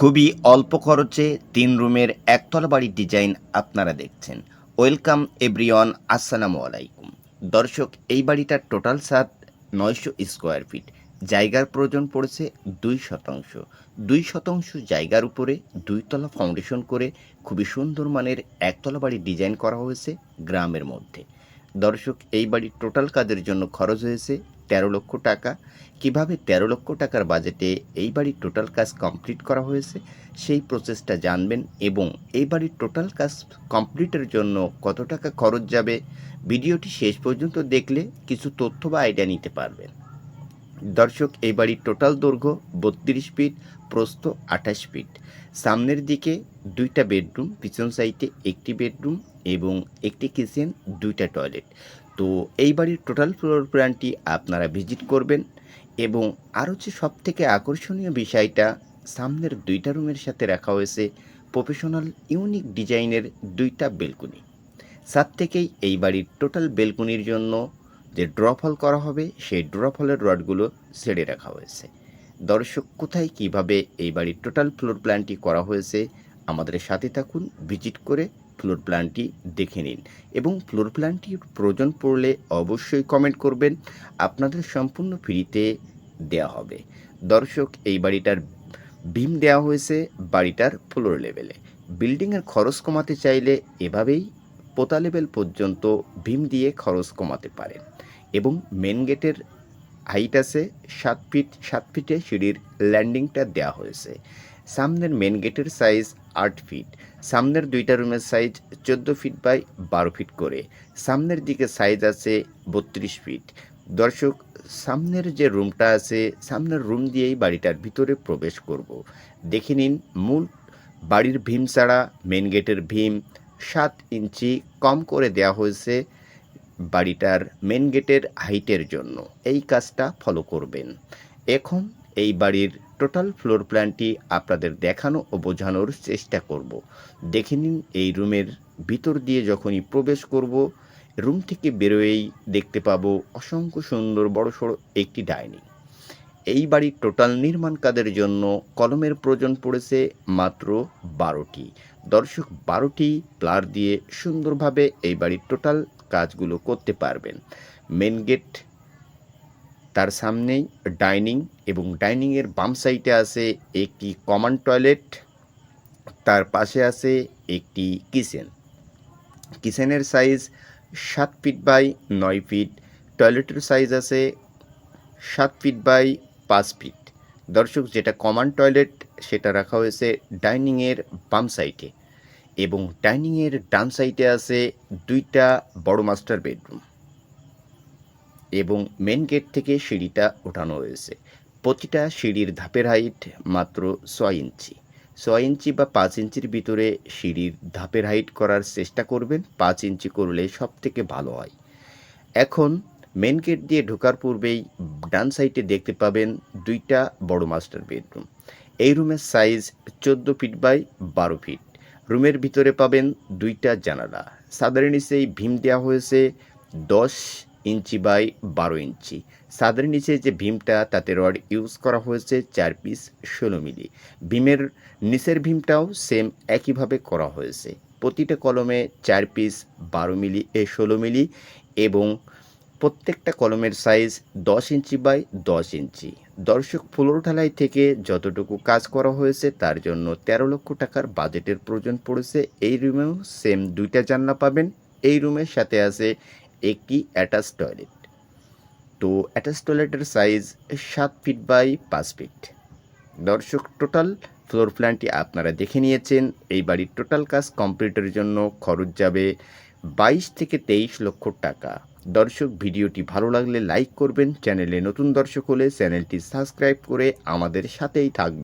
খুবই অল্প খরচে তিন রুমের একতলা বাড়ির ডিজাইন আপনারা দেখছেন। ওয়েলকাম এভরিওয়ান, আসসালামু আলাইকুম। দর্শক, এই বাড়িটার টোটাল সাত নয়শো স্কোয়ার ফিট। জায়গার প্রয়োজন পড়েছে দুই শতাংশ। দুই শতাংশ জায়গার উপরে দুইতলা ফাউন্ডেশন করে খুবই সুন্দর মানের একতলা বাড়ি ডিজাইন করা হয়েছে গ্রামের মধ্যে। দর্শক, এই বাড়ির টোটাল কাজের জন্য খরচ হয়েছে তেরো লক্ষ টাকা। কীভাবে তেরো লক্ষ টাকার বাজেটে এই বাড়ির টোটাল কাজ কমপ্লিট করা হয়েছে, সেই প্রসেসটা জানবেন এবং এই বাড়ির টোটাল কাজ কমপ্লিটের জন্য কত টাকা খরচ যাবে, ভিডিওটি শেষ পর্যন্ত দেখলে কিছু তথ্য বা আইডিয়া নিতে পারবেন। দর্শক, এই বাড়ির টোটাল দৈর্ঘ্য বত্রিশ ফিট প্রস্থ আঠাশ ফিট সামনের দিকে দুইটা বেডরুম পিছন সাইডে একটি বেডরুম এবং একটি কিচেন দুইটা টয়লেট তো এই বাড়ির টোটাল ফ্লোর প্ল্যানটি আপনারা ভিজিট করবেন এবং আর হচ্ছে সব থেকে আকর্ষণীয় বিষয়টা, সামনের দুইটা রুমের সাথে রাখা হয়েছে প্রফেশনাল ইউনিক ডিজাইনের দুইটা বেলকুনি সাত থেকেই এই বাড়ির টোটাল বেলকুনির জন্য যে ড্রপ হল করা হবে, সেই ড্রপ হলের রডগুলো ছেড়ে রাখা হয়েছে। দর্শক, কোথায় কীভাবে এই বাড়ির টোটাল ফ্লোর প্ল্যানটি করা হয়েছে, আমাদের সাথে থাকুন ভিজিট করে ফ্লোর প্ল্যানটি দেখে নিন এবং ফ্লোর প্ল্যানটির প্রয়োজন পড়লে অবশ্যই কমেন্ট করবেন। আপনাদের সম্পূর্ণ ফ্রিতে দেওয়া হবে। দর্শক, এই বাড়িটার বিম দেওয়া হয়েছে বাড়িটার ফ্লোর লেভেলে। বিল্ডিংয়ের খরচ কমাতে চাইলে এভাবেই পোতা লেভেল পর্যন্ত ভীম দিয়ে খরচ কমাতে পারেন এবং মেন গেটের হাইট আছে সাত ফিট, সাত ফিটে সিঁড়ির ল্যান্ডিংটা দেওয়া হয়েছে। সামনের মেন গেটের সাইজ আট ফিট। সামনের দুইটা রুমের সাইজ চোদ্দ ফিট বাই বারো ফিট করে। সামনের দিকে সাইজ আছে বত্রিশ ফিট। দর্শক, সামনের যে রুমটা আছে, সামনের রুম দিয়েই বাড়িটার ভিতরে প্রবেশ করব। দেখে নিন মূল বাড়ির ভীম ছাড়া মেন গেটের ভীম, সাত ইঞ্চি কম করে দেওয়া হয়েছে বাড়িটার মেন গেটের হাইটের জন্য। এই কাজটা ফলো করবেন। এখন এই বাড়ির টোটাল ফ্লোর প্ল্যানটি আপনাদের দেখানো ও বোঝানোর চেষ্টা করব। দেখে নিন, এই রুমের ভিতর দিয়ে যখনই প্রবেশ করব, রুম থেকে বেরোয়েই দেখতে পাবো অসংখ্য সুন্দর বড়সড় একটি ডাইনিং। এই বাড়ির টোটাল নির্মাণ কাজের জন্য কলমের প্রয়োজন পড়েছে মাত্র বারোটি। দর্শক, বারোটি প্লার দিয়ে সুন্দরভাবে এই বাড়ির টোটাল কাজগুলো করতে পারবেন। মেন গেট তার সামনেই ডাইনিং এবং ডাইনিংয়ের বাম সাইডে আছে একটি কমন টয়লেট, তার পাশে আছে একটি কিচেন। কিচেনের সাইজ সাত ফিট বাই নয় ফিট, টয়লেটের সাইজ আছে সাত ফিট বাই পাঁচ ফিট। দর্শক, যেটা কমন টয়লেট, সেটা রাখা হয়েছে ডাইনিংয়ের বাম সাইডে এবং ডাইনিংয়ের ডান সাইডে আছে দুইটা বড় মাস্টার বেডরুম। এবং মেন গেট থেকে সিঁড়িটা ওঠানো হয়েছে। প্রতিটা সিঁড়ির ধাপের হাইট মাত্র ছয় ইঞ্চি। ছয় ইঞ্চি বা পাঁচ ইঞ্চির ভিতরে সিঁড়ির ধাপের হাইট করার চেষ্টা করবেন। পাঁচ ইঞ্চি করলে সব থেকে ভালো হয়। এখন মেন গেট দিয়ে ঢোকার পূর্বেই ডান সাইডে দেখতে পাবেন দুইটা বড় মাস্টার বেডরুম এই রুমের সাইজ চোদ্দ ফিট বাই বারো ফিট রুমের ভিতরে পাবেন দুইটা জানালা। সাদের নিচেই ভীম দেওয়া হয়েছে। দশ ইঞ্চি বাই বারো ইঞ্চি। সাদের নিচে যে ভীমটা, তাতে রড ইউজ করা হয়েছে চার পিস ষোলো মিলি। ভীমের নিচের ভীমটাও সেম একইভাবে করা হয়েছে। প্রতিটা কলমে চার পিস বারো মিলি, এ ষোলো মিলি এবং প্রত্যেকটা কলমের সাইজ দশ ইঞ্চি বাই দশ ইঞ্চি। দর্শক, ফ্লোর ঢালাই থেকে যতটুকু কাজ করা হয়েছে, তার জন্য তেরো লক্ষ টাকার বাজেটের প্রয়োজন পড়েছে। এই রুমেও সেম দুইটা জানলা পাবেন। এই রুমের সাথে আছে একটি অ্যাটাচ টয়লেট তো অ্যাটাচ টয়লেটের সাইজ সাত ফিট বাই পাঁচ ফিট দর্শক টোটাল ফ্লোর প্ল্যানটি আপনারা দেখে নিয়েছেন। এই বাড়ির টোটাল কাজ কমপ্লিটের জন্য খরচ যাবে বাইশ থেকে তেইশ লক্ষ টাকা। দর্শক, ভিডিওটি ভালো লাগলে লাইক করবেন। চ্যানেলে নতুন দর্শক হলে চ্যানেলটি সাবস্ক্রাইব করে আমাদের সাথেই থাকবেন।